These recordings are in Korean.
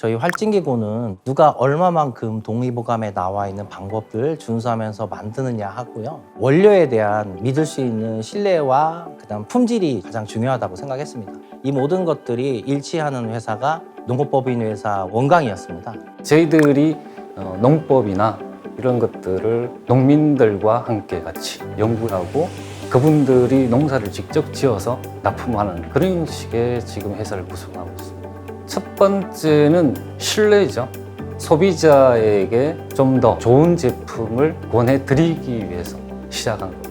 저희 활진기구는 누가 얼마만큼 동의보감에 나와 있는 방법을 준수하면서 만드느냐 하고요. 원료에 대한 믿을 수 있는 신뢰와 그다음 품질이 가장 중요하다고 생각했습니다. 이 모든 것들이 일치하는 회사가 농업법인 회사 원강이었습니다. 저희들이 어, 농법이나 이런 것들을 농민들과 함께 같이 연구를 하고 그분들이 농사를 직접 지어서 납품하는 그런 식의 지금 회사를 구성하고 있습니다. 첫 번째는 신뢰죠. 소비자에게 좀 더 좋은 제품을 권해드리기 위해서 시작한 겁니다.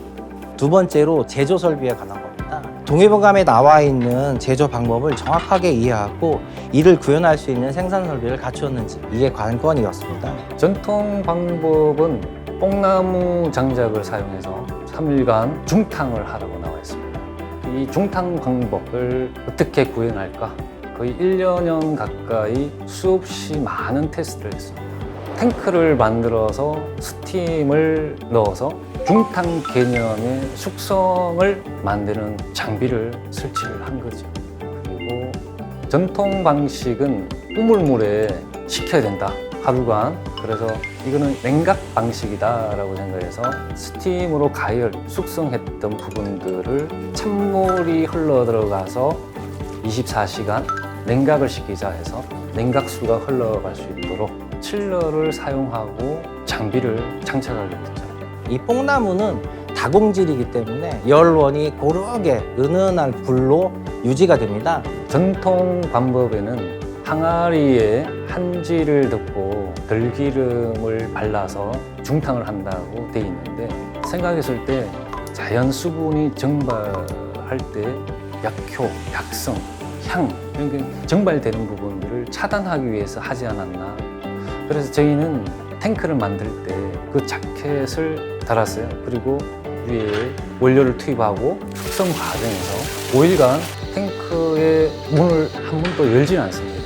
두 번째로 제조 설비에 관한 겁니다. 동의보감에 나와 있는 제조 방법을 정확하게 이해하고 이를 구현할 수 있는 생산 설비를 갖추었는지 이게 관건이었습니다. 전통 방법은 뽕나무 장작을 사용해서 3일간 중탕을 하라고 나와 있습니다. 이 중탕 방법을 어떻게 구현할까? 거의 1년여 가까이 수없이 많은 테스트를 했습니다. 탱크를 만들어서 스팀을 넣어서 중탕 개념의 숙성을 만드는 장비를 설치를 한 거죠. 그리고 전통 방식은 우물물에 식혀야 된다. 하루간. 그래서 이거는 냉각 방식이다라고 생각해서 스팀으로 가열, 숙성했던 부분들을 찬물이 흘러 들어가서 24시간 냉각을 시키자 해서 냉각수가 흘러갈 수 있도록 칠러를 사용하고 장비를 장착하게 됐죠. 이 뽕나무는 다공질이기 때문에 열원이 고르게 은은한 불로 유지가 됩니다. 전통 방법에는 항아리에 한지를 넣고 들기름을 발라서 중탕을 한다고 돼 있는데 생각했을 때 자연 수분이 증발할 때 약효, 약성, 향게 증발되는 부분들을 차단하기 위해서 하지 않았나 그래서 저희는 탱크를 만들 때 그 자켓을 달았어요 그리고 위에 원료를 투입하고 숙성 과정에서 5일간 탱크의 문을 한 번도 열지 않습니다.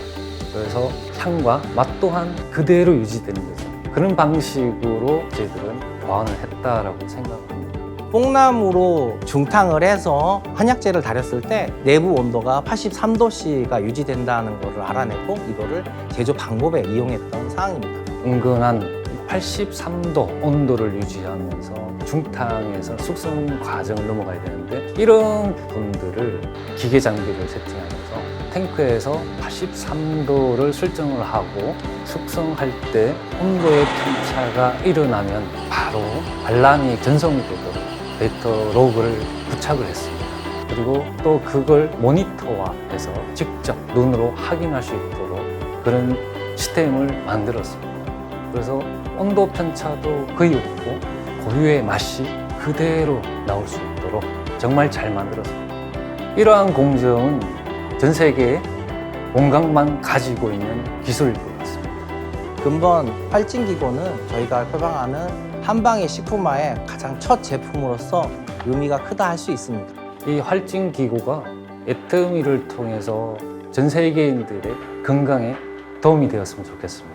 그래서 향과 맛 또한 그대로 유지되는 거죠. 그런 방식으로 저희들은 보완을 했다라고 생각합니다. 뽕나무로 중탕을 해서 한약재를 달였을 때 내부 온도가 83도씨가 유지된다는 것을 알아냈고 이거를 제조 방법에 이용했던 사항입니다. 은근한 83도 온도를 유지하면서 중탕에서 숙성 과정을 넘어가야 되는데 이런 부분들을 기계 장비를 세팅하면서 탱크에서 83도를 설정을 하고 숙성할 때 온도의 편차가 일어나면 바로 반란이 전송이 되도록 데이터 로그를 부착을 했습니다. 그리고 또 그걸 모니터화해서 직접 눈으로 확인할 수 있도록 그런 시스템을 만들었습니다. 그래서 온도 편차도 거의 없고 고유의 맛이 그대로 나올 수 있도록 정말 잘 만들었습니다. 이러한 공정은 전 세계에 온강만 가지고 있는 기술일 것 같습니다. 근본 활진기고는 저희가 표방하는 한방의 식품화의 가장 첫 제품으로서 의미가 크다 할 수 있습니다. 이 활진 기구가 애터미를 통해서 전 세계인들의 건강에 도움이 되었으면 좋겠습니다.